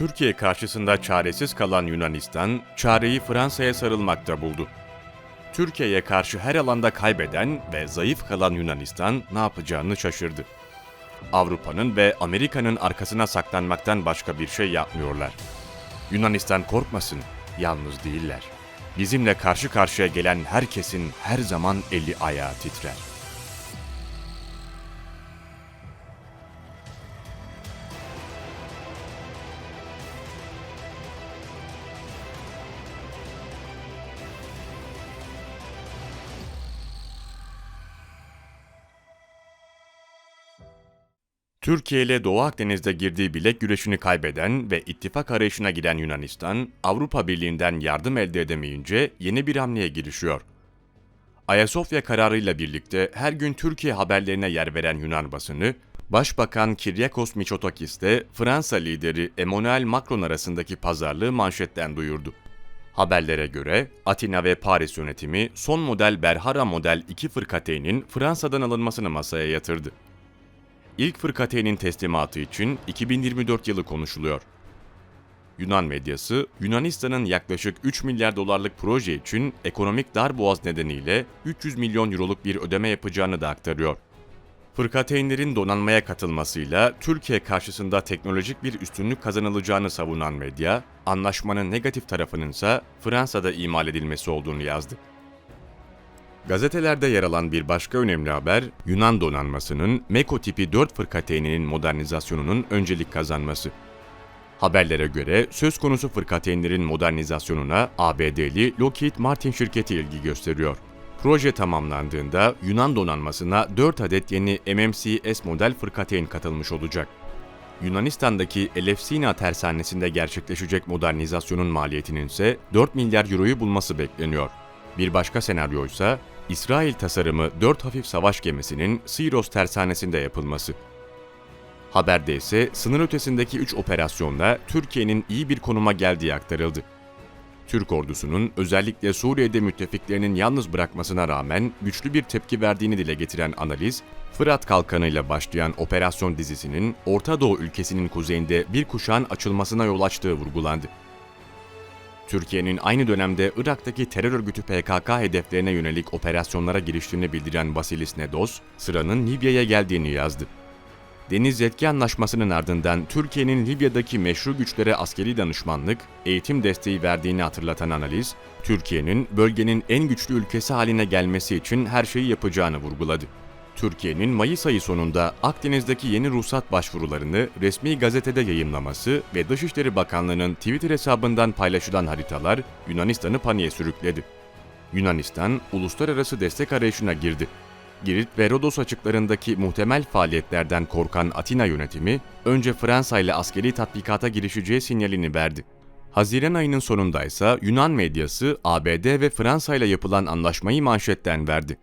Türkiye karşısında çaresiz kalan Yunanistan, çareyi Fransa'ya sarılmakta buldu. Türkiye'ye karşı her alanda kaybeden ve zayıf kalan Yunanistan ne yapacağını şaşırdı. Avrupa'nın ve Amerika'nın arkasına saklanmaktan başka bir şey yapmıyorlar. Yunanistan korkmasın, yalnız değiller. Bizimle karşı karşıya gelen herkesin her zaman eli ayağı titrer. Türkiye ile Doğu Akdeniz'de girdiği bilek güreşini kaybeden ve ittifak arayışına giden Yunanistan, Avrupa Birliği'nden yardım elde edemeyince yeni bir hamleye girişiyor. Ayasofya kararıyla birlikte her gün Türkiye haberlerine yer veren Yunan basını, Başbakan Kiryakos Mitsotakis de Fransa lideri Emmanuel Macron arasındaki pazarlığı manşetten duyurdu. Haberlere göre Atina ve Paris yönetimi son model Berhara model iki fırkateynin Fransa'dan alınmasını masaya yatırdı. İlk fırkateynin teslimatı için 2024 yılı konuşuluyor. Yunan medyası, Yunanistan'ın yaklaşık 3 milyar dolarlık proje için ekonomik darboğaz nedeniyle 300 milyon euroluk bir ödeme yapacağını da aktarıyor. Fırkateynlerin donanmaya katılmasıyla Türkiye karşısında teknolojik bir üstünlük kazanılacağını savunan medya, anlaşmanın negatif tarafının ise Fransa'da imal edilmesi olduğunu yazdı. Gazetelerde yer alan bir başka önemli haber, Yunan donanmasının Meko tipi 4 fırkateyninin modernizasyonunun öncelik kazanması. Haberlere göre söz konusu fırkateynlerin modernizasyonuna ABD'li Lockheed Martin şirketi ilgi gösteriyor. Proje tamamlandığında Yunan donanmasına 4 adet yeni MMC S model fırkateyn katılmış olacak. Yunanistan'daki Elefsina tersanesinde gerçekleşecek modernizasyonun maliyetinin ise 4 milyar euroyu bulması bekleniyor. Bir başka senaryo ise İsrail tasarımı 4 hafif savaş gemisinin Siros tersanesinde yapılması. Haberde ise sınır ötesindeki 3 operasyonla Türkiye'nin iyi bir konuma geldiği aktarıldı. Türk ordusunun özellikle Suriye'de müttefiklerinin yalnız bırakmasına rağmen güçlü bir tepki verdiğini dile getiren analiz, Fırat Kalkanı'yla başlayan operasyon dizisinin Orta Doğu ülkesinin kuzeyinde bir kuşağın açılmasına yol açtığı vurgulandı. Türkiye'nin aynı dönemde Irak'taki terör örgütü PKK hedeflerine yönelik operasyonlara giriştiğini bildiren Basilis Nedos, sıranın Libya'ya geldiğini yazdı. Deniz Yetki Anlaşması'nın ardından Türkiye'nin Libya'daki meşru güçlere askeri danışmanlık, eğitim desteği verdiğini hatırlatan analiz, Türkiye'nin bölgenin en güçlü ülkesi haline gelmesi için her şeyi yapacağını vurguladı. Türkiye'nin Mayıs ayı sonunda Akdeniz'deki yeni ruhsat başvurularını resmi gazetede yayımlaması ve Dışişleri Bakanlığı'nın Twitter hesabından paylaşılan haritalar Yunanistan'ı paniğe sürükledi. Yunanistan, uluslararası destek arayışına girdi. Girit ve Rodos açıklarındaki muhtemel faaliyetlerden korkan Atina yönetimi, önce Fransa ile askeri tatbikata girişeceği sinyalini verdi. Haziran ayının sonunda ise Yunan medyası ABD ve Fransa ile yapılan anlaşmayı manşetten verdi.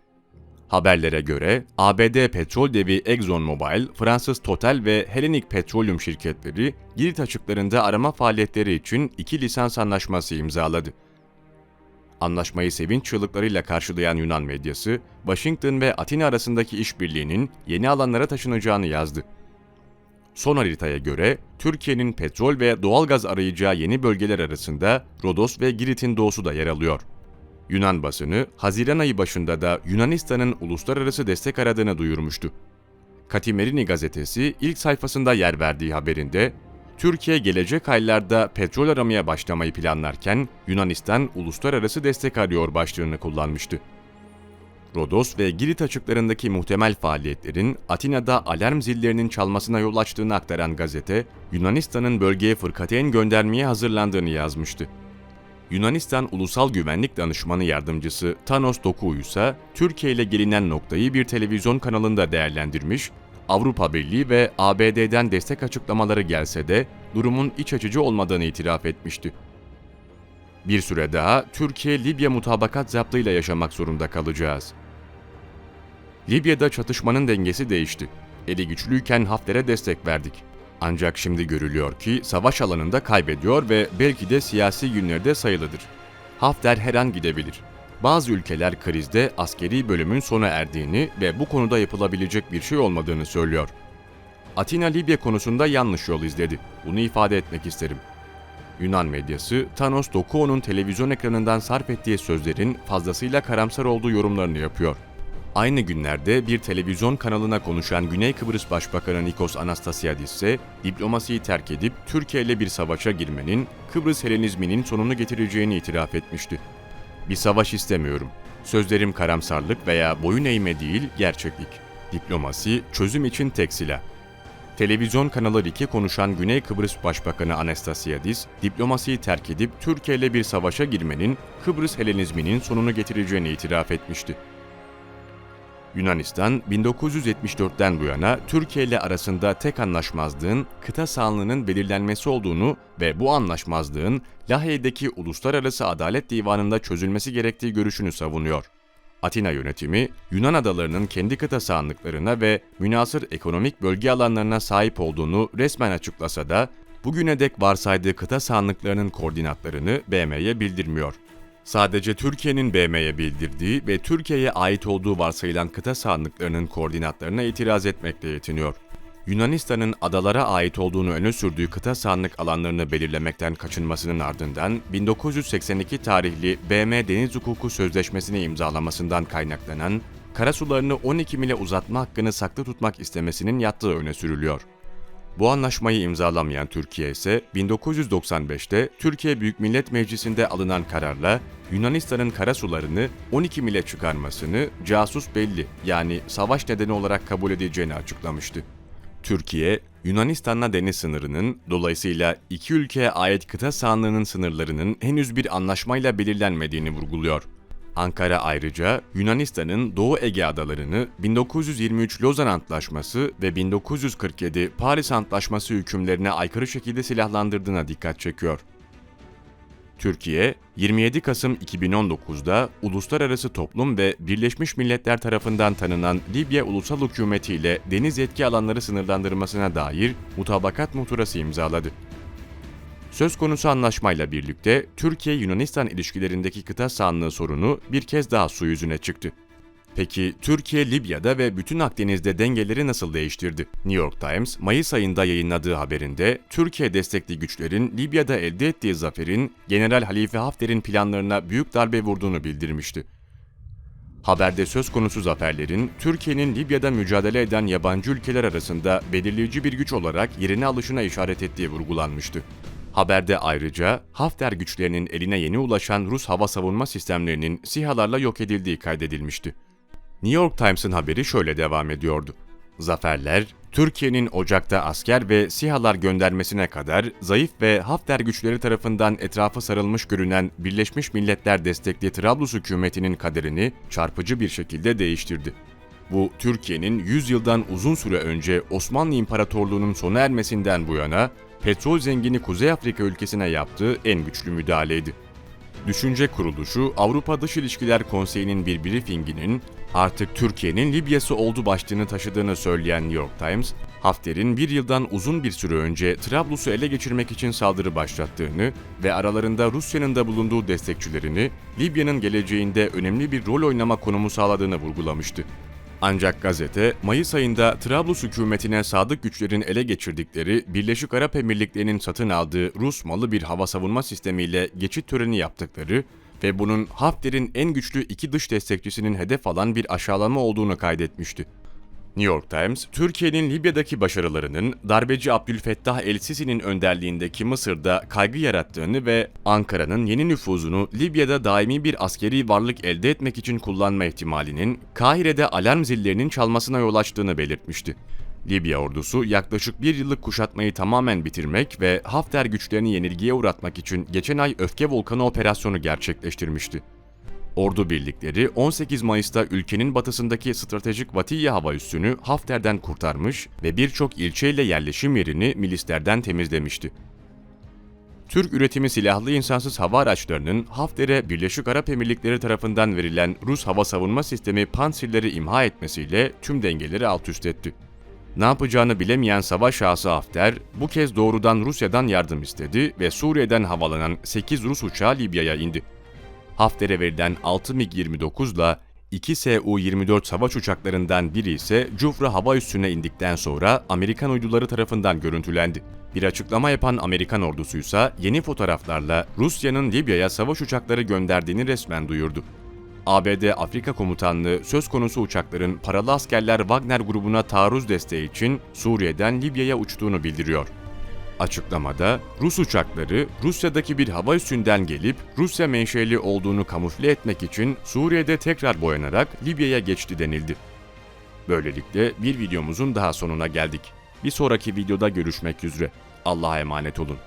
Haberlere göre ABD petrol devi ExxonMobil, Fransız Total ve Hellenic Petroleum şirketleri Girit açıklarında arama faaliyetleri için iki lisans anlaşması imzaladı. Anlaşmayı sevinç çığlıklarıyla karşılayan Yunan medyası, Washington ve Atina arasındaki işbirliğinin yeni alanlara taşınacağını yazdı. Son haritaya göre Türkiye'nin petrol ve doğalgaz arayacağı yeni bölgeler arasında Rodos ve Girit'in doğusu da yer alıyor. Yunan basını Haziran ayı başında da Yunanistan'ın uluslararası destek aradığını duyurmuştu. Katimerini gazetesi ilk sayfasında yer verdiği haberinde Türkiye gelecek aylarda petrol aramaya başlamayı planlarken Yunanistan uluslararası destek arıyor başlığını kullanmıştı. Rodos ve Girit açıklarındaki muhtemel faaliyetlerin Atina'da alarm zillerinin çalmasına yol açtığını aktaran gazete, Yunanistan'ın bölgeye fırkateyn göndermeye hazırlandığını yazmıştı. Yunanistan Ulusal Güvenlik Danışmanı Yardımcısı Thanos Doku ise Türkiye ile gelinen noktayı bir televizyon kanalında değerlendirmiş, Avrupa Birliği ve ABD'den destek açıklamaları gelse de durumun iç açıcı olmadığını itiraf etmişti. Bir süre daha Türkiye-Libya mutabakat zaptıyla yaşamak zorunda kalacağız. Libya'da çatışmanın dengesi değişti. Eli güçlüyken Hafter'e destek verdik. Ancak şimdi görülüyor ki savaş alanında kaybediyor ve belki de siyasi günlerde sayılıdır. Hafter her an gidebilir. Bazı ülkeler krizde askeri bölümün sona erdiğini ve bu konuda yapılabilecek bir şey olmadığını söylüyor. Atina Libya konusunda yanlış yol izledi. Bunu ifade etmek isterim. Yunan medyası, Thanos Dokuo'nun televizyon ekranından sarf ettiği sözlerin fazlasıyla karamsar olduğu yorumlarını yapıyor. Aynı günlerde bir televizyon kanalına konuşan Güney Kıbrıs Başbakanı Nikos Anastasiadis ise diplomasiyi terk edip Türkiye ile bir savaşa girmenin Kıbrıs Helenizminin sonunu getireceğini itiraf etmişti. Bir savaş istemiyorum. Sözlerim karamsarlık veya boyun eğme değil, gerçeklik. Diplomasi, çözüm için tek silah. Televizyon kanalı RIK'e konuşan Güney Kıbrıs Başbakanı Anastasiadis, diplomasiyi terk edip Türkiye ile bir savaşa girmenin Kıbrıs Helenizminin sonunu getireceğini itiraf etmişti. Yunanistan, 1974'ten bu yana Türkiye ile arasında tek anlaşmazlığın kıta sahanlığının belirlenmesi olduğunu ve bu anlaşmazlığın Lahey'deki Uluslararası Adalet Divanı'nda çözülmesi gerektiği görüşünü savunuyor. Atina yönetimi, Yunan adalarının kendi kıta sahanlıklarına ve münasır ekonomik bölge alanlarına sahip olduğunu resmen açıklasa da, bugüne dek varsaydığı kıta sahanlıklarının koordinatlarını BM'ye bildirmiyor. Sadece Türkiye'nin BM'ye bildirdiği ve Türkiye'ye ait olduğu varsayılan kıta sahanlıklarının koordinatlarına itiraz etmekle yetiniyor. Yunanistan'ın adalara ait olduğunu öne sürdüğü kıta sahanlık alanlarını belirlemekten kaçınmasının ardından 1982 tarihli BM Deniz Hukuku Sözleşmesi'ni imzalamasından kaynaklanan karasularını 12 mile uzatma hakkını saklı tutmak istemesinin yattığı öne sürülüyor. Bu anlaşmayı imzalamayan Türkiye ise 1995'te Türkiye Büyük Millet Meclisi'nde alınan kararla Yunanistan'ın karasularını 12 mile çıkarmasını casus belli yani savaş nedeni olarak kabul edeceğini açıklamıştı. Türkiye, Yunanistan'la deniz sınırının, dolayısıyla iki ülkeye ait kıta sahanlığının sınırlarının henüz bir anlaşmayla belirlenmediğini vurguluyor. Ankara ayrıca Yunanistan'ın Doğu Ege adalarını 1923 Lozan Antlaşması ve 1947 Paris Antlaşması hükümlerine aykırı şekilde silahlandırdığına dikkat çekiyor. Türkiye, 27 Kasım 2019'da Uluslararası Toplum ve Birleşmiş Milletler tarafından tanınan Libya Ulusal Hükümeti ile deniz yetki alanları sınırlandırmasına dair mutabakat muhtırası imzaladı. Söz konusu anlaşmayla birlikte Türkiye-Yunanistan ilişkilerindeki kıta sahanlığı sorunu bir kez daha su yüzüne çıktı. Peki Türkiye Libya'da ve bütün Akdeniz'de dengeleri nasıl değiştirdi? New York Times, Mayıs ayında yayınladığı haberinde Türkiye destekli güçlerin Libya'da elde ettiği zaferin General Halife Hafter'in planlarına büyük darbe vurduğunu bildirmişti. Haberde söz konusu zaferlerin Türkiye'nin Libya'da mücadele eden yabancı ülkeler arasında belirleyici bir güç olarak yerine alışına işaret ettiği vurgulanmıştı. Haberde ayrıca Hafter güçlerinin eline yeni ulaşan Rus hava savunma sistemlerinin SİHA'larla yok edildiği kaydedilmişti. New York Times'ın haberi şöyle devam ediyordu. Zaferler, Türkiye'nin Ocak'ta asker ve SİHA'lar göndermesine kadar zayıf ve Hafter güçleri tarafından etrafı sarılmış görünen Birleşmiş Milletler destekli Trablus hükümetinin kaderini çarpıcı bir şekilde değiştirdi. Bu Türkiye'nin 100 yıldan uzun süre önce Osmanlı İmparatorluğu'nun sona ermesinden bu yana petrol zengini Kuzey Afrika ülkesine yaptığı en güçlü müdahaleydi. Düşünce Kuruluşu Avrupa Dış İlişkiler Konseyi'nin bir briefinginin artık Türkiye'nin Libya'sı oldu başlığını taşıdığını söyleyen New York Times, Hafter'in bir yıldan uzun bir süre önce Trablus'u ele geçirmek için saldırı başlattığını ve aralarında Rusya'nın da bulunduğu destekçilerini Libya'nın geleceğinde önemli bir rol oynama konumu sağladığını vurgulamıştı. Ancak gazete, Mayıs ayında Trablus hükümetine sadık güçlerin ele geçirdikleri Birleşik Arap Emirlikleri'nin satın aldığı Rus malı bir hava savunma sistemiyle geçit töreni yaptıkları ve bunun Hafter'in en güçlü iki dış destekçisinin hedef alan bir aşağılama olduğunu kaydetmişti. New York Times, Türkiye'nin Libya'daki başarılarının darbeci Abdülfettah el-Sisi'nin önderliğindeki Mısır'da kaygı yarattığını ve Ankara'nın yeni nüfuzunu Libya'da daimi bir askeri varlık elde etmek için kullanma ihtimalinin Kahire'de alarm zillerinin çalmasına yol açtığını belirtmişti. Libya ordusu yaklaşık bir yıllık kuşatmayı tamamen bitirmek ve Hafter güçlerini yenilgiye uğratmak için geçen ay Öfke Volkanı operasyonu gerçekleştirmişti. Ordu birlikleri 18 Mayıs'ta ülkenin batısındaki stratejik Vatiye hava üssünü Hafter'den kurtarmış ve birçok ilçeyle yerleşim yerini milislerden temizlemişti. Türk üretimi silahlı insansız hava araçlarının Hafter'e Birleşik Arap Emirlikleri tarafından verilen Rus hava savunma sistemi Pansirleri imha etmesiyle tüm dengeleri alt üst etti. Ne yapacağını bilemeyen savaş ağası Hafter, bu kez doğrudan Rusya'dan yardım istedi ve Suriye'den havalanan 8 Rus uçağı Libya'ya indi. Hafter'e verilen 6 MiG-29 ile İki Su-24 savaş uçaklarından biri ise Cufra hava üssüne indikten sonra Amerikan uyduları tarafından görüntülendi. Bir açıklama yapan Amerikan ordusuysa yeni fotoğraflarla Rusya'nın Libya'ya savaş uçakları gönderdiğini resmen duyurdu. ABD Afrika Komutanlığı söz konusu uçakların paralı askerler Wagner grubuna taarruz desteği için Suriye'den Libya'ya uçtuğunu bildiriyor. Açıklamada Rus uçakları Rusya'daki bir hava üssünden gelip Rusya menşeli olduğunu kamufle etmek için Suriye'de tekrar boyanarak Libya'ya geçti denildi. Böylelikle bir videomuzun daha sonuna geldik. Bir sonraki videoda görüşmek üzere. Allah'a emanet olun.